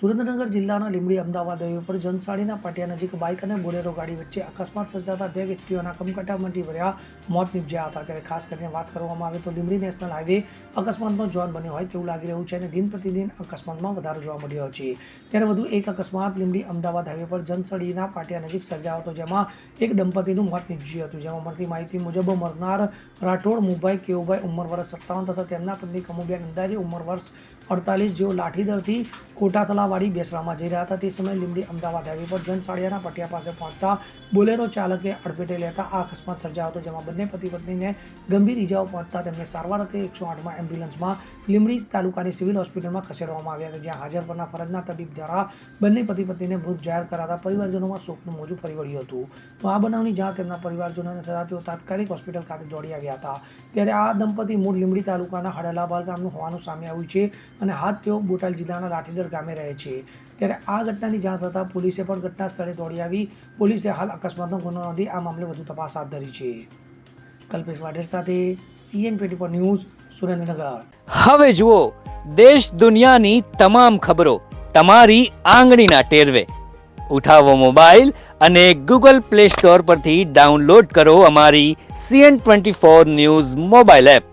સુરેન્દ્રનગર જિલ્લાના લીંબડી અમદાવાદ હાઈવે પર જનસાડીના પાટિયા નજીક બાઇક અને બોલેરો ગાડી વચ્ચે અકસ્માત સર્જાતા બે વ્યક્તિઓના કમકટામટી ભર્યા, મોત નીપજ્યા હતા. ત્યારે ખાસ કરીને વાત કરવામાં આવે તો લીંબડી નેશનલ હાઈવે અકસ્માતનો જોન બન્યો હોય તેવું લાગી રહ્યું છે અને દિન પ્રતિદિન અકસ્માતમાં વધારો જોવા મળ્યો છે. ત્યારે વધુ એક અકસ્માત લીંબડી અમદાવાદ હાઈવે પર જનસાડીના પાટિયા નજીક સર્જાયો હતો, જેમાં એક દંપતીનું મોત નીપજ્યું હતું. જેમાં મળતી માહિતી મુજબ મરનાર રાઠોડ મુભાઈ કેવુભાઈ ઉંમર વર્ષ સત્તાવન તથા તેમના પત્ની કમુબેન અંદાજે ઉંમર વર્ષ અડતાલીસ જેઓ લાઠીદરથી કોટાતલાવાડી બેસરામાં જઈ રહ્યા હતા. તે સમયે લીંબડી અમદાવાદ હાઈવે પર જનસાળિયાના પટિયા પાસે પહોંચતા બોલેરો ચાલકે અડફેટે લેતા આ અકસ્માત સર્જાયો હતો, જેમાં બંને પતિ પત્નીને ગંભીર ઇજાઓ પહોંચતા તેમને સારવાર અર્થે એકસો આઠમાં એમ્બ્યુલન્સમાં લીંબડી તાલુકાની સિવિલ હોસ્પિટલમાં ખસેડવામાં આવ્યા હતા, જ્યાં હાજર પરના ફરજના તબીબ દ્વારા બંને પતિ પત્નીને મૃત જાહેર કરાતા પરિવારજનોમાં શોકનું મોજું ફરી વળ્યું હતું. તો આ બનાવની જાણ તેમના પરિવારજનોને થતા તેઓ તાત્કાલિક હોસ્પિટલ ખાતે દોડી આવ્યા હતા. ત્યારે આ દંપતી મૂળ લીંબડી તાલુકાના હડલાબાલ ગામનું હોવાનું સામે આવ્યું છે અને હાથ તેઓ બોટાદ જિલ્લાના લાઠીદર ગામે રહે છે. ત્યારે આ ઘટનાની જાણ થતાં પોલીસે પણ ઘટના સ્થળે દોડી આવી. પોલીસે હાલ અકસ્માતનો ગુનો નોંધી આ મામલે વધુ તપાસ હાથ ધરી છે. કલ્પેશ વાઢેર સાથે સીએન ટ્વેન્ટી ન્યૂઝ, સુરેન્દ્રનગર. હવે જુઓ, દેશ દુનિયાની તમામ ખબરો તમારી આંગળીના ટેરવે. ઉઠાવો મોબાઈલ અને ગૂગલ પ્લે સ્ટોર પરથી ડાઉનલોડ કરો અમારી CN twenty four news mobile app.